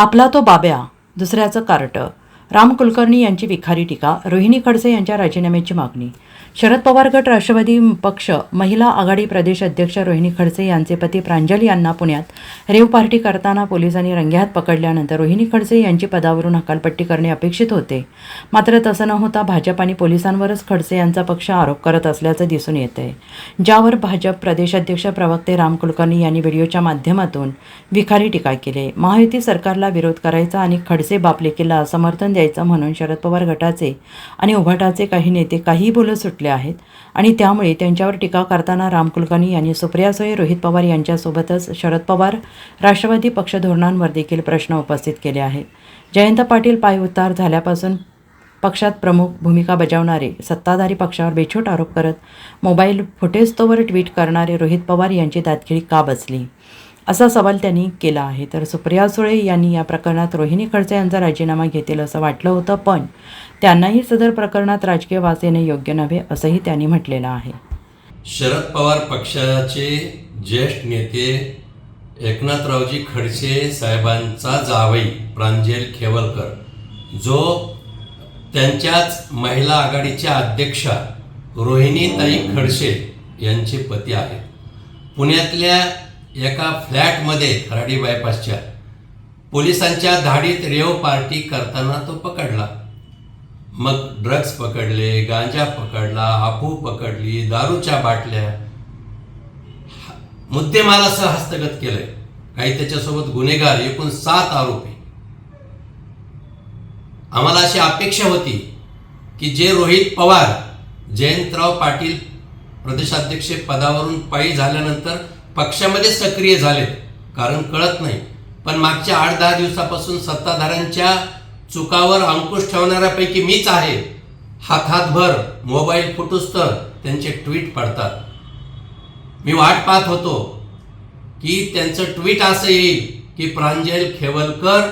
आपला तो बाब्या दुसऱ्याचं कार्ट. राम कुलकर्णी यांची विखारी टीका रोहिणी खडसे यांच्या राजीनाम्याची मागणी. शरद पवार गट राष्ट्रवादी पक्ष महिला आघाडी प्रदेश अध्यक्ष रोहिणी खडसे यांचे पती प्रांजल यांना पुण्यात रेव पार्टी करताना पोलिसांनी रंग्यात पकडल्यानंतर रोहिणी खडसे यांची पदावरून हकालपट्टी करणे अपेक्षित होते. मात्र तसं न होता भाजप आणि पोलिसांवरच खडसे यांचा पक्ष आरोप करत असल्याचं दिसून येत आहे ज्यावर भाजप प्रदेशाध्यक्ष प्रवक्ते राम कुलकर्णी यांनी व्हिडिओच्या माध्यमातून विखारी टीका केली. महायुती सरकारला विरोध करायचा आणि खडसे बापलेकीला समर्थन द्यायचा म्हणून शरद पवार गटाचे आणि उभाटाचे काही नेते काहीही बोलत सुटले आहेत. आणि त्यामुळे त्यांच्यावर टीका करताना राम कुलकर्णी यांनी सुप्रिया सुळे रोहित पवार यांच्यासोबतच शरद पवार राष्ट्रवादी पक्ष धोरणांवर देखील प्रश्न उपस्थित केले आहेत. जयंत पाटील पायउतार झाल्यापासून पक्षात प्रमुख भूमिका बजावणारे सत्ताधारी पक्षावर बेछूट आरोप करत मोबाईल फुटेजतोवर ट्विट करणारे रोहित पवार यांची दातखिळी का बसली? असा सवाल त्यांनी केला आहे. तर सुप्रिया सुळे यांनी या प्रकरणात रोहिणी खडसे यांचा राजीनामा घेतील असं वाटलं होतं पण त्यांनाही सदर प्रकरणात राजकीय वास येणे योग्य नव्हे असंही त्यांनी म्हटलेलं आहे. शरद पवार पक्षाचे ज्येष्ठ नेते एकनाथरावजी खडसे साहेबांचा जावई प्रांजल खेवलकर जो त्यांच्याच महिला आघाडीच्या अध्यक्षा रोहिणीताई खडसे यांचे पती आहेत. पुण्यातल्या एका फ्लॅटमध्ये खराडी बायपासच्या पोलिसांच्या धाडीत रेव पार्टी करताना तो पकडला. मग ड्रग्ज पकडले गांजा पकडला हापू पकडली दारूच्या बाटल्या मुद्देमालासह हस्तगत केलंय काही त्याच्यासोबत गुन्हेगार एकूण सात आरोपी. आम्हाला अशी अपेक्षा होती की जे रोहित पवार जयंतराव पाटील प्रदेशाध्यक्ष पदावरून पायी झाल्यानंतर पक्षामध्ये सक्रिय झालेत. कारण कळत नाही. पण मागच्या आठ दहा दिवसापासून सत्ताधाऱ्यांच्या चुकावर अंकुश ठेवणाऱ्यापैकी मीच आहे. हात हातभर मोबाईल फुटूस तर त्यांचे ट्विट पडतात. मी वाट पाहत होतो की त्यांचं ट्विट असं येईल की प्रांजल खेवलकर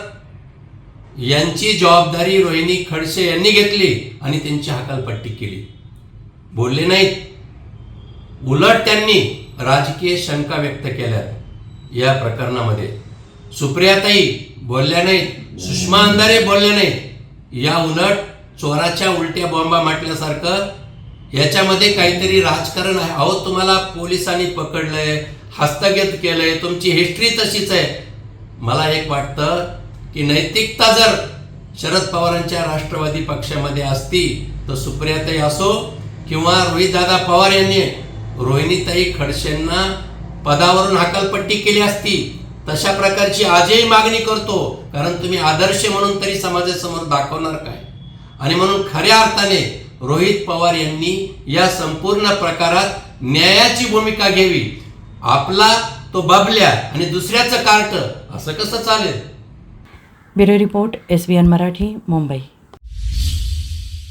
यांची जबाबदारी रोहिणी खडसे यांनी घेतली आणि त्यांची हकालपट्टी केली. बोलले नाहीत. उलट त्यांनी राजकीय शंका व्यक्त केल्या. या प्रकरणामध्ये सुप्रियाताई बोलल्या नाहीत सुषमा अंधारे बोलल्या नाहीत. या उलट चोराच्या उलट्या बॉम्बा म्हटल्यासारखं याच्यामध्ये काहीतरी राजकारण आहे. अहो तुम्हाला पोलिसांनी पकडलंय हस्तगत केलंय तुमची हिस्ट्री तशीच आहे. मला एक वाटतं की नैतिकता जर शरद पवारांच्या राष्ट्रवादी पक्षामध्ये असती तर सुप्रियाताई असो किंवा रोहितदादा पवार यांनी रोहिणीताई खडसेंना पदावरून हकालपट्टी केली असती. तशा प्रकारची आजही मागणी करतो. कारण तुम्ही आदर्श म्हणून तरी समाजासमोर दाखवणार काय? आणि म्हणून खऱ्या अर्थाने रोहित पवार यांनी या संपूर्ण प्रकारात न्यायाची भूमिका घ्यावी. आपला तो बबल्या आणि दुसऱ्याचं कार्ट असं कसं चालेल? Bureau report S B N Marathi Mumbai.